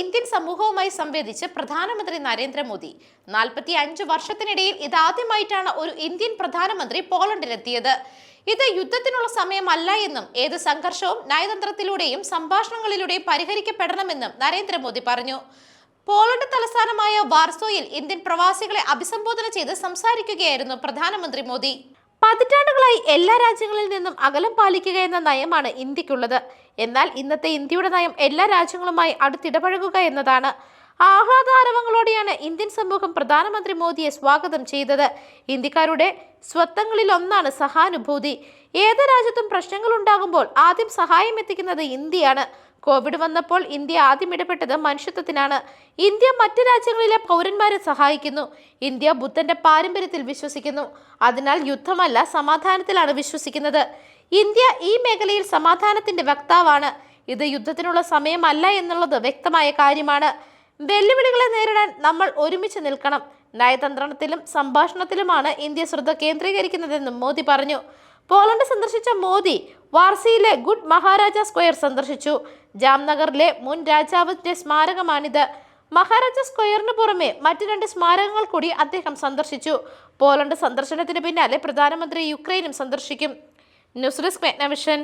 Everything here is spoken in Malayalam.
ഇന്ത്യൻ സമൂഹവുമായി സംവേദിച്ച് പ്രധാനമന്ത്രി നരേന്ദ്രമോദി നാൽപ്പത്തി അഞ്ച് വർഷത്തിനിടയിൽ ഇതാദ്യമായിട്ടാണ് ഒരു ഇന്ത്യൻ പ്രധാനമന്ത്രി പോളണ്ടിലെത്തിയത്. ഇത് യുദ്ധത്തിനുള്ള സമയമല്ല എന്നും ഏത് സംഘർഷവും നയതന്ത്രത്തിലൂടെയും സംഭാഷണങ്ങളിലൂടെയും പരിഹരിക്കപ്പെടണമെന്നും നരേന്ദ്രമോദി പറഞ്ഞു. പോളണ്ട് തലസ്ഥാനമായ വാർസോയിൽ ഇന്ത്യൻ പ്രവാസികളെ അഭിസംബോധന ചെയ്ത് സംസാരിക്കുകയായിരുന്നു പ്രധാനമന്ത്രി മോദി. പതിറ്റാണ്ടുകളായി എല്ലാ രാജ്യങ്ങളിൽ നിന്നും അകലം പാലിക്കുക എന്ന നയമാണ് ഇന്ത്യക്കുള്ളത്. എന്നാൽ ഇന്നത്തെ ഇന്ത്യയുടെ നയം എല്ലാ രാജ്യങ്ങളുമായി അടുത്തിടപഴകുക എന്നതാണ്. ആഹ്ലാദാരവങ്ങളോടെയാണ് ഇന്ത്യൻ സമൂഹം പ്രധാനമന്ത്രി മോദിയെ സ്വാഗതം ചെയ്തത്. ഇന്ത്യക്കാരുടെ സ്വത്തങ്ങളിൽ ഒന്നാണ് സഹാനുഭൂതി. ഏത് രാജ്യത്തും പ്രശ്നങ്ങൾ ഉണ്ടാകുമ്പോൾ ആദ്യം സഹായം എത്തിക്കുന്നത് ഇന്ത്യയാണ്. കോവിഡ് വന്നപ്പോൾ ഇന്ത്യ ആദ്യം ഇടപെട്ടത് മനുഷ്യത്വത്തിനാണ്. ഇന്ത്യ മറ്റു രാജ്യങ്ങളിലെ പൗരന്മാരെ സഹായിക്കുന്നു. ഇന്ത്യ ബുദ്ധന്റെ പാരമ്പര്യത്തിൽ വിശ്വസിക്കുന്നു. അതിനാൽ യുദ്ധമല്ല സമാധാനത്തിലാണ് വിശ്വസിക്കുന്നത്. ഇന്ത്യ ഈ മേഖലയിൽ സമാധാനത്തിന്റെ വക്താവാണ്. ഇത് യുദ്ധത്തിനുള്ള സമയമല്ല എന്നുള്ളത് വ്യക്തമായ കാര്യമാണ്. വെല്ലുവിളികളെ നേരിടാൻ നമ്മൾ ഒരുമിച്ച് നിൽക്കണം. നയതന്ത്രത്തിലും സംഭാഷണത്തിലുമാണ് ഇന്ത്യ ശ്രദ്ധ കേന്ദ്രീകരിക്കുന്നതെന്നും മോദി പറഞ്ഞു. പോളണ്ട് സന്ദർശിച്ച മോദി വാർസിയിലെ ഗുഡ് മഹാരാജ സ്ക്വയർ സന്ദർശിച്ചു. ജാംനഗറിലെ മുൻ രാജാവിന്റെ സ്മാരകമാണിത്. മഹാരാജ സ്ക്വയറിന് പുറമെ മറ്റു രണ്ട് സ്മാരകങ്ങൾ കൂടി അദ്ദേഹം സന്ദർശിച്ചു. പോളണ്ട് സന്ദർശനത്തിന് പിന്നാലെ പ്രധാനമന്ത്രി യുക്രൈനും സന്ദർശിക്കും. News desk മെഗ്നവിഷൻ